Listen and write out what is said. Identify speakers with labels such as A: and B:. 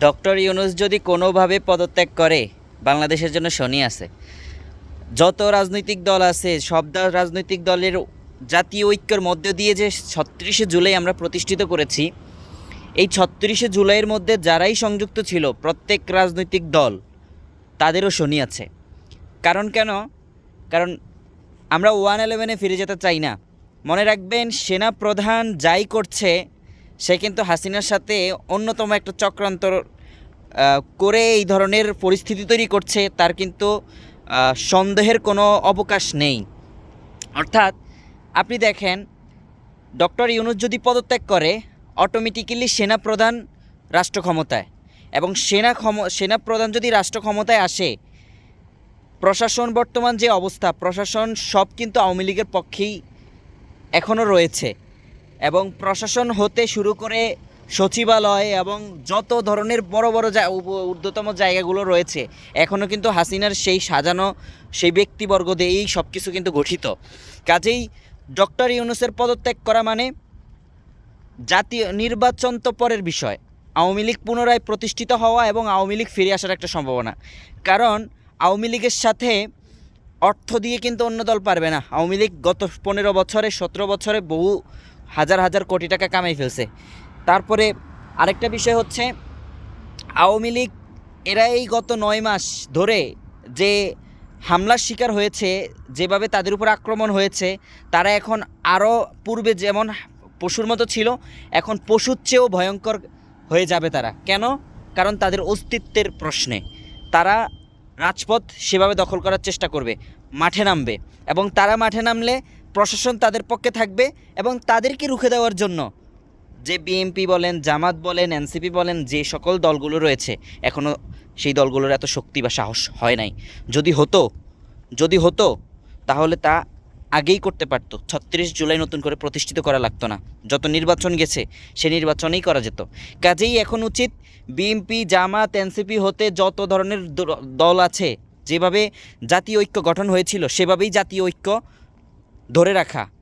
A: Doctor Yunus যদি কোনোভাবে পদত্যাগ করে, বাংলাদেশের জন্য শনি আছে। যত রাজনৈতিক দল আছে, সব রাজনৈতিক দলের জাতীয় ঐক্যের মধ্য দিয়ে যে ছত্রিশে জুলাই আমরা প্রতিষ্ঠিত করেছি, এই ছত্রিশে জুলাইয়ের মধ্যে যারাই সংযুক্ত ছিল, প্রত্যেক রাজনৈতিক দল, তাদেরও শনি আছে। কারণ কেন? কারণ আমরা ওয়ান ইলেভেনে ফিরে যেতে চাই না। মনে রাখবেন সেনা প্রধান যাই করছে সে কিন্তু হাসিনার সাথে অন্যতম একটা চক্রান্ত করে এই ধরনের পরিস্থিতি তৈরি করছে, তার কিন্তু সন্দেহের কোনো অবকাশ নেই। অর্থাৎ, আপনি দেখেন, ডক্টর ইউনুস যদি পদত্যাগ করে অটোমেটিক্যালি সেনা প্রধান রাষ্ট্র ক্ষমতায়। এবং সেনা ক্ষম, সেনা প্রধান যদি রাষ্ট্র ক্ষমতায় আসে, প্রশাসন বর্তমান যে অবস্থা, প্রশাসন সব কিন্তু আওয়ামী লীগের পক্ষেই এখনও রয়েছে। এবং প্রশাসন হতে শুরু করে সচিবালয় এবং যত ধরনের বড় বড় ঊর্ধ্বতম জায়গাগুলো রয়েছে এখনও কিন্তু হাসিনার সেই সাজানো সেই ব্যক্তিবর্গ দিয়েই সব কিছু কিন্তু গঠিত। কাজেই ডক্টর ইউনুসের পদত্যাগ করা মানে জাতীয় নির্বাচন তো পরের বিষয়। আওয়ামী লীগ পুনরায় প্রতিষ্ঠিত হওয়া এবং আওয়ামী লীগ ফিরে আসার একটা সম্ভাবনা। কারণ আওয়ামী লীগের সাথে অর্থ দিয়ে কিন্তু অন্য দল পারবে না। আওয়ামী লীগ গত পনেরো বছরে, সতেরো বছরে বহু হাজার হাজার কোটি টাকা কামাই ফেলছে। তারপরে আরেকটা বিষয় হচ্ছে, আওয়ামী লীগ এরা এই গত নয় মাস ধরে যে হামলার শিকার হয়েছে, যেভাবে তাদের উপর আক্রমণ হয়েছে, তারা এখন আরও পূর্বে যেমন পশুর মতো ছিল, এখন পশুর চেয়েও ভয়ঙ্কর হয়ে যাবে তারা। কেন? কারণ তাদের অস্তিত্বের প্রশ্নে। তারা রাজপথ সেভাবে দখল করার চেষ্টা করবে, মাঠে নামবে এবং তারা মাঠে নামলে প্রশাসন তাদের পক্ষে থাকবে এবং তাদেরকে রুখে দেওয়ার জন্য। যে বিএনপি বলেন, জামাত বলেন, এনসিপি বলেন, যে সকল দলগুলো রয়েছে এখনও সেই দলগুলোর এত শক্তি বা সাহস হয় নাই। যদি হতো যদি হতো, তাহলে তা আগেই করতে পারতো। ছত্রিশ জুলাই নতুন করে প্রতিষ্ঠিত করা লাগতো না। যত নির্বাচন গেছে, সে নির্বাচনেই করা যেত। কাজেই এখন উচিত বিএনপি জামাত, এনসিপি হতে যত ধরনের দল আছে, যেভাবে জাতীয় ঐক্য গঠন হয়েছিল, সেভাবেই জাতীয় ঐক্য ধরে রাখা।